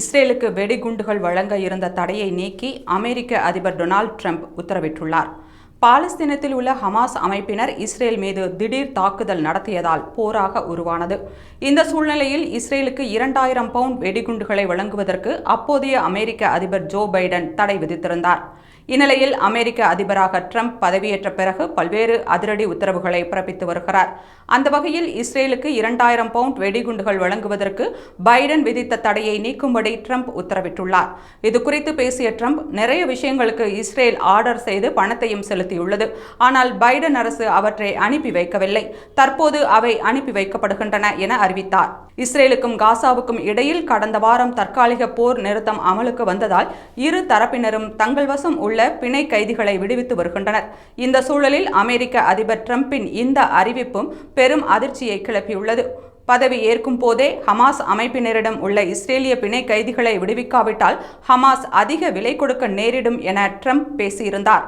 இஸ்ரேலுக்கு வெடிகுண்டுகள் வழங்க இருந்த தடையை நீக்கி அமெரிக்க அதிபர் டொனால்ட் ட்ரம்ப் உத்தரவிட்டுள்ளார். பாலஸ்தீனத்தில் உள்ள ஹமாஸ் அமைப்பினர் இஸ்ரேல் மீது திடீர் தாக்குதல் நடத்தியதால் போராக உருவானது. இந்த சூழ்நிலையில் இஸ்ரேலுக்கு இரண்டாயிரம் பவுண்ட் வெடிகுண்டுகளை வழங்குவதற்கு அப்போதைய அமெரிக்க அதிபர் ஜோ பைடன் தடை விதித்திருந்தார். இந்நிலையில் அமெரிக்க அதிபராக ட்ரம்ப் பதவியேற்ற பிறகு பல்வேறு அதிரடி உத்தரவுகளை பிறப்பித்து வருகிறார். அந்த வகையில் இஸ்ரேலுக்கு இரண்டாயிரம் பவுண்ட் வெடிகுண்டுகள் வழங்குவதற்கு பைடன் விதித்த தடையை நீக்கும்படி ட்ரம்ப் உத்தரவிட்டுள்ளார். இது குறித்து பேசிய ட்ரம்ப் நிறைய விஷயங்களுக்கு இஸ்ரேல் ஆர்டர் செய்து பணத்தையும் செலுத்தியுள்ளது ஆனால் பைடன் அரசு அவற்றை அனுப்பி வைக்கவில்லை. தற்போது அவை அனுப்பி வைக்கப்படுகின்றன என அறிவித்தார். இஸ்ரேலுக்கும் காசாவுக்கும் இடையில் கடந்த வாரம் தற்காலிக போர் நிறுத்தம் அமலுக்கு வந்ததால் இரு தரப்பினரும் தங்கள் வசம் உள்ள பிணை கைதிகளை விடுவித்து வருகின்றனர். இந்த சூழலில் அமெரிக்க அதிபர் டிரம்பின் இந்த அறிவிப்பும் பெரும் அதிர்ச்சியை கிளப்பியுள்ளது. பதவி ஏற்கும் போதே ஹமாஸ் அமைப்பினரிடம் உள்ள இஸ்ரேலிய பிணை கைதிகளை விடுவிக்காவிட்டால் ஹமாஸ் அதிக விலை கொடுக்க நேரிடும் என ட்ரம்ப் பேசியிருந்தார்.